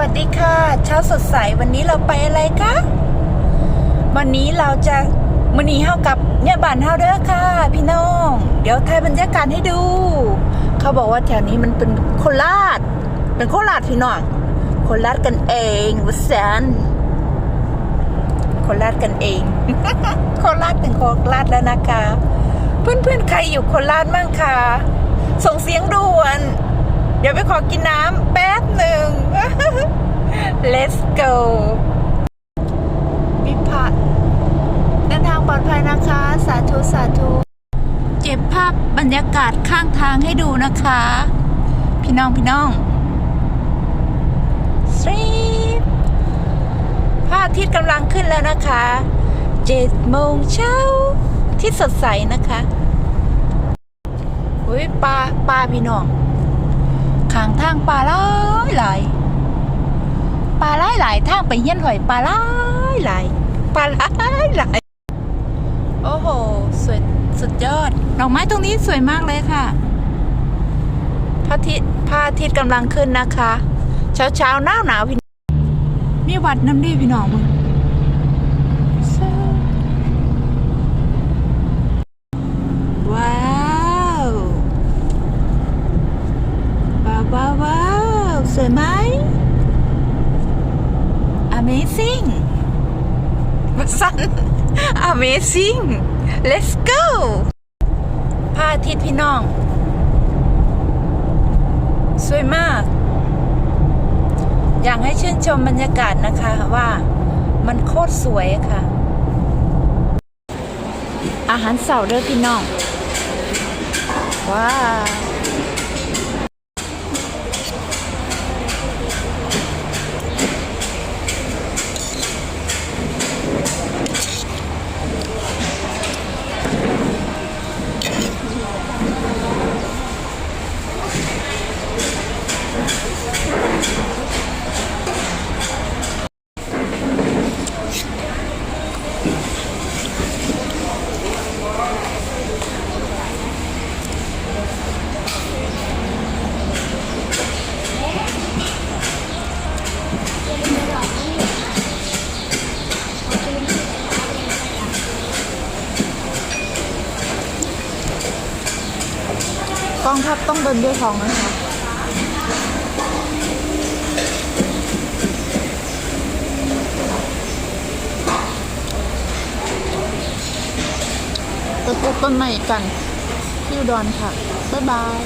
วัสดีค่ะ เช้าสดใสวันนี้เราไปอะไรคะวันนี้เราจะมือนีเฮากับเนี่ยบ้านเฮาเด้อค่ะ พี่น้อง เดี๋ยวถ่ายบรรยากาศให้ดู เขาบอกว่าแถวนี้มันเป็นโคราช เป็นโคราชพี่น้องโคราชกันเองวะแซนโคราชกันเองโคราชเป็นโคราชแล้วนะคะ เพื่อนๆใครอยู่โคราชมั่งคะส่งเสียงด่วน ดี๋ยวไปขอกินน้ำแป๊บหนึ่ง let's go วิพัฒน์เดินทางปลอดภัยนะคะ สาธุ สาธุ เจ็บภาพบรรยากาศข้างทางให้ดูนะคะ พี่น้องพี่น้องสตรีทพระอาทิตย์กำลังขึ้นแล้วนะคะเจ็ดโมงเช้าที่สดใสนะคะอุ้ยปลาปลาพี่น้อง ข้างทางปลาหลายหลายปลาหลายหลายทางไปเยี่ยนหอยปลาหลายหลายปลาหลายหลายโอ้โหสวยสุดยอดดอกไม้ตรงนี้สวยมากเลยค่ะพระอาทิตย์พระอาทิตย์กำลังขึ้นนะคะ เช้าเช้าหนาวหนาวพี่มีวัดน้ำดีพี่น้องมึงว้าว ว้าวว้าวว้าวสวยไหม Amazing วัสัน Amazing Let's go พระอาทิตย์พี่น้อง สวยมาก อยากให้ชื่นชมบรรยากาศนะคะว่ามันโคตรสวยค่ะ อาหารเสาร์เด้อพี่น้อง ว้า กองทัพต้องเดินด้วยทองนะคะไปปลูกต้นใหม่กันที่อนค่ะ บ๊ายบาย